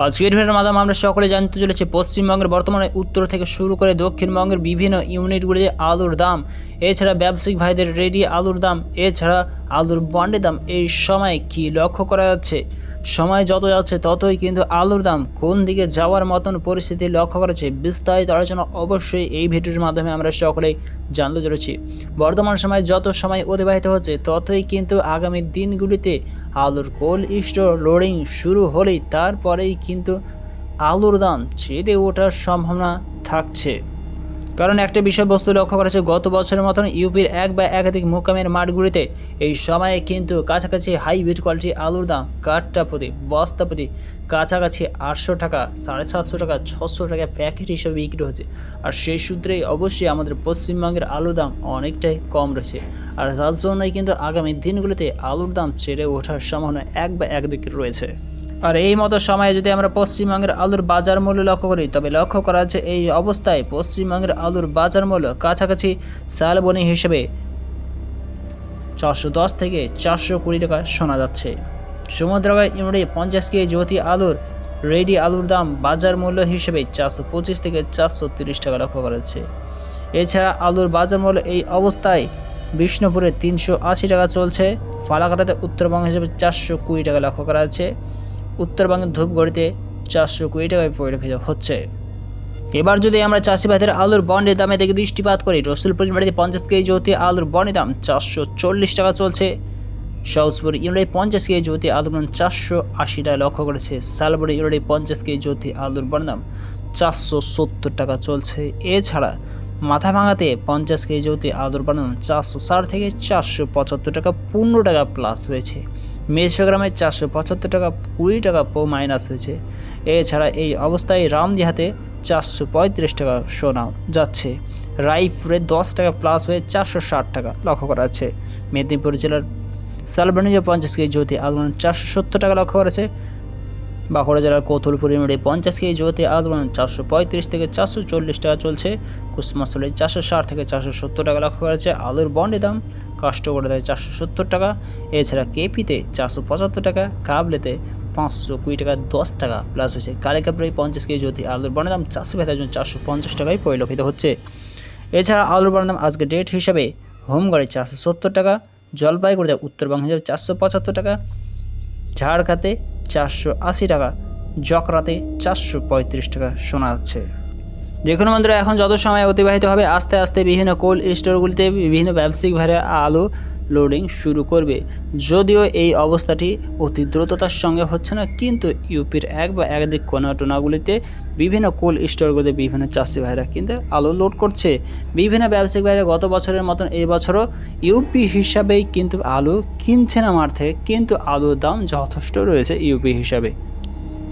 আজকের ভিডিওর মাধ্যমে আমরা সকলে জানতে চলেছি, পশ্চিমবঙ্গের বর্তমানে উত্তর থেকে শুরু করে দক্ষিণবঙ্গের বিভিন্ন ইউনিটগুলিতে আলুর দাম, এছাড়া ব্যবসায়িক ভাইদের রেডি আলুর দাম, এছাড়া আলুর বন্ডের দাম এই সময় কি লক্ষ্য করা যাচ্ছে? সময় যত যাচ্ছে ততই কিন্তু আলুর দাম কোন দিকে যাওয়ার মতন পরিস্থিতি লক্ষ্য করেছে বিস্তারিত আলোচনা অবশ্যই এই ভিডিওর মাধ্যমে আমরা সকলেই জানতে চলেছি। বর্তমান সময় যত সময় অতিবাহিত হচ্ছে, ততই কিন্তু আগামী দিনগুলিতে আলুর কোল্ড স্টোর লোডিং শুরু হলেই তারপরেই কিন্তু আলুর দাম ছেড়ে ওঠার সম্ভাবনা থাকছে। কারণ একটা বিষয়বস্তু লক্ষ্য করা যাচ্ছে, গত বছরের মতন ইউপির এক বা একাধিক মোকামের মাঠগুলিতে এই সময়ে কিন্তু কাছাকাছি হাইব্রিড কোয়ালিটি আলুর দাম কাঠটা প্রতি বস্তা প্রতি কাছাকাছি আটশো টাকা, সাড়ে সাতশো টাকা, ছশো টাকা প্যাকেট হিসেবে বিক্রি হচ্ছে। আর সেই সূত্রেই অবশ্যই আমাদের পশ্চিমবঙ্গের আলুর দাম অনেকটাই কম রয়েছে। আর যার জন্যই কিন্তু আগামী দিনগুলিতে আলুর দাম ছেড়ে ওঠার সম্ভাবনা এক বা একদিকে রয়েছে। আর এই মতো সময়ে যদি আমরা পশ্চিমবঙ্গের আলুর বাজার মূল্য লক্ষ্য করি, তবে লক্ষ্য করা যাচ্ছে এই অবস্থায় পশ্চিমবঙ্গের আলুর বাজার মূল্য কাছাকাছি সালবনি হিসেবে চারশো দশ থেকে চারশো কুড়ি টাকা শোনা যাচ্ছে। সমুদ্রগায় ইমড়ে পঞ্চাশ কেজি জ্যোতি আলুর রেডি আলুর দাম বাজার মূল্য হিসেবে চারশো পঁচিশ থেকে চারশো তিরিশ টাকা লক্ষ্য করা যাচ্ছে। এছাড়া আলুর বাজার মূল্য এই অবস্থায় বিষ্ণুপুরে তিনশো আশি টাকা চলছে, ফালাকাটাতে উত্তরবঙ্গ হিসেবে চারশো কুড়ি টাকা লক্ষ্য করা যাচ্ছে। উত্তরবঙ্গের ধূপগড়িতে চারশো কুড়ি টাকায় পরিলক্ষিত হচ্ছে। এবার যদি আমরা চাষি ভাইদের আলুর বন্ডের দামে দিকে দৃষ্টিপাত করি রসুলপুর বাড়িতে পঞ্চাশ কেজি জ্যোতি আলুর বন্ডের দাম চারশো চল্লিশ টাকা চলছে। সহজপুর ইউনিটে পঞ্চাশ কেজি জ্যোতি আলুর দাম চারশো আশি টাকা লক্ষ্য করেছে। শালবড়ি ইউনিটে পঞ্চাশ কেজি জ্যোতি আলুর বন্ডের দাম চারশো সত্তর টাকা চলছে। এছাড়া মাথা ভাঙাতে পঞ্চাশ কেজি জ্যোতি আলুর বন্ডের দাম চারশো ষাট থেকে চারশো পঁচাত্তর টাকা পনেরো টাকা প্লাস হয়েছে। মেসোগ্রামে চারশো পঁচাত্তর টাকা, কুড়ি টাকা পো মাইনাস হয়েছে। এছাড়া এই অবস্থায় রামদিহাতে চারশো পঁয়ত্রিশ টাকা সোনা যাচ্ছে। রায়পুরে দশ টাকা প্লাস হয়ে চারশো ষাট টাকা লক্ষ্য করা যাচ্ছে। মেদিনীপুর জেলার সালবানিজে পঞ্চাশ কেজি জ্যোতি আগমন চারশো সত্তর টাকা লক্ষ্য করেছে বাঁকুড়া জেলার কৌতুলপুর ইউনিটে পঞ্চাশ কেজি জ্যোতি আলুমান চারশো পঁয়ত্রিশ থেকে চারশো চল্লিশ টাকা চলছে। কুসমাসলে চারশো ষাট থেকে চারশো সত্তর টাকা লক্ষ্য করেছে আলুর বন্ডের দাম কাস্টগড়ে চারশো সত্তর টাকা। এছাড়া কেপিতে চারশো পঁচাত্তর টাকা, কাবলেতে পাঁচশো কুড়ি টাকা, দশ টাকা। প্লাস হয়েছে কালিকাপুরে পঞ্চাশ কেজি জ্যোতি আলুর বন্ডের দাম চারশো ভেতার জন্য চারশো পঞ্চাশ টাকায় পরিলক্ষিত হচ্ছে। এছাড়া আলুর বন্ডের দাম আজকে ডেট হিসাবে হোমগড়ে চারশো সত্তর টাকা, জলপাইগুড়িতে উত্তরবঙ্গ হিসাবে চারশো পঁচাত্তর টাকা, ঝাড়খাতে চারশো আশি টাকা জকরাতে চারশো পঁয়ত্রিশ টাকা শোনা যাচ্ছে। দেখুন বন্ধুরা, এখন যত সময় অতিবাহিত হবে, আস্তে আস্তে বিভিন্ন কোল্ড স্টোরগুলিতে বিভিন্ন ব্যবসায়িক ভারে আলু লোডিং শুরু করবে। যদিও এই অবস্থাটি অতি দ্রুততার সঙ্গে হচ্ছে না, কিন্তু ইউপির এক বা একাধিক কোনা টোনাগুলিতে বিভিন্ন কোল্ড স্টোরগুলিতে বিভিন্ন চাষি ভাইরা কিন্তু আলু লোড করছে। বিভিন্ন ব্যবসায়িক ভাইরা গত বছরের মতন এই বছরও ইউপি হিসাবেই কিন্তু আলু কিনছে না মাঠ থেকে, কিন্তু আলুর দাম যথেষ্ট রয়েছে ইউপি হিসাবে।